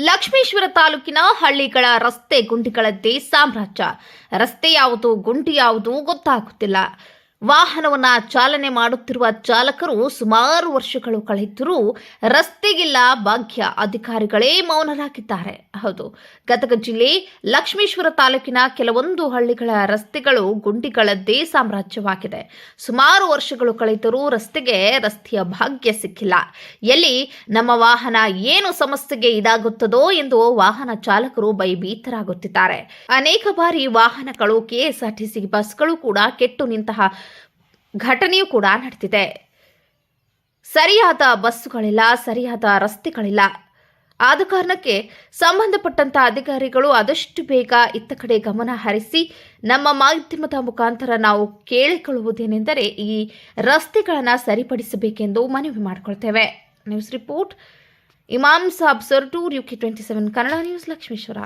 ಲಕ್ಷ್ಮೇಶ್ವರ ತಾಲೂಕಿನ ಹಳ್ಳಿಗಳ ರಸ್ತೆ ಗುಂಡಿಗಳದ್ದೇ ಸಾಮ್ರಾಜ್ಯ. ರಸ್ತೆ ಯಾವುದು ಗುಂಡಿ ಯಾವುದು ಗೊತ್ತಾಗುತ್ತಿಲ್ಲ. ವಾಹನವನ್ನ ಚಾಲನೆ ಮಾಡುತ್ತಿರುವ ಚಾಲಕರು ಸುಮಾರು ವರ್ಷಗಳು ಕಳೆದರೂ ರಸ್ತೆಗಿಲ್ಲ ಭಾಗ್ಯ. ಅಧಿಕಾರಿಗಳೇ ಮೌನರಾಗಿದ್ದಾರೆ. ಹೌದು. ಗದಗ ಜಿಲ್ಲೆ ಲಕ್ಷ್ಮೇಶ್ವರ ತಾಲೂಕಿನ ಕೆಲವೊಂದು ಹಳ್ಳಿಗಳ ರಸ್ತೆಗಳು ಗುಂಡಿಗಳದ್ದೇ ಸಾಮ್ರಾಜ್ಯವಾಗಿದೆ. ಸುಮಾರು ವರ್ಷಗಳು ಕಳೆದರೂ ರಸ್ತೆಗೆ ರಸ್ತೆಯ ಭಾಗ್ಯ ಸಿಕ್ಕಿಲ್ಲ. ಎಲ್ಲಿ ನಮ್ಮ ವಾಹನ ಏನು ಸಮಸ್ಯೆಗೆ ಇದಾಗುತ್ತದೋ ಎಂದು ವಾಹನ ಚಾಲಕರು ಭಯಭೀತರಾಗುತ್ತಿದ್ದಾರೆ. ಅನೇಕ ಬಾರಿ ವಾಹನಗಳು ಕೆಎಸ್ಆರ್ಟಿಸಿ ಬಸ್ಗಳು ಕೂಡ ಕೆಟ್ಟು ನಿಂತಹ ಘಟನೆಯೂ ಕೂಡ ನಡೆದಿದೆ ಸರಿಯಾದ ಬಸ್ಸುಗಳಿಲ್ಲ, ಸರಿಯಾದ ರಸ್ತೆಗಳಿಲ್ಲ. ಆದ ಕಾರಣಕ್ಕೆ ಸಂಬಂಧಪಟ್ಟಂತ ಅಧಿಕಾರಿಗಳು ಆದಷ್ಟು ಬೇಗ ಇತ್ತ ಕಡೆ ಗಮನ ಹರಿಸಿ ನಮ್ಮ ಮಾಧ್ಯಮದ ಮುಖಾಂತರ ನಾವು ಕೇಳಿಕೊಳ್ಳುವುದೇನೆಂದರೆ ಈ ರಸ್ತೆಗಳನ್ನು ಸರಿಪಡಿಸಬೇಕೆಂದು ಮನವಿ ಮಾಡಿಕೊಳ್ತೇವೆ. News report, Imam Sab U K twenty seven, Kannada news Lakshmeshwar.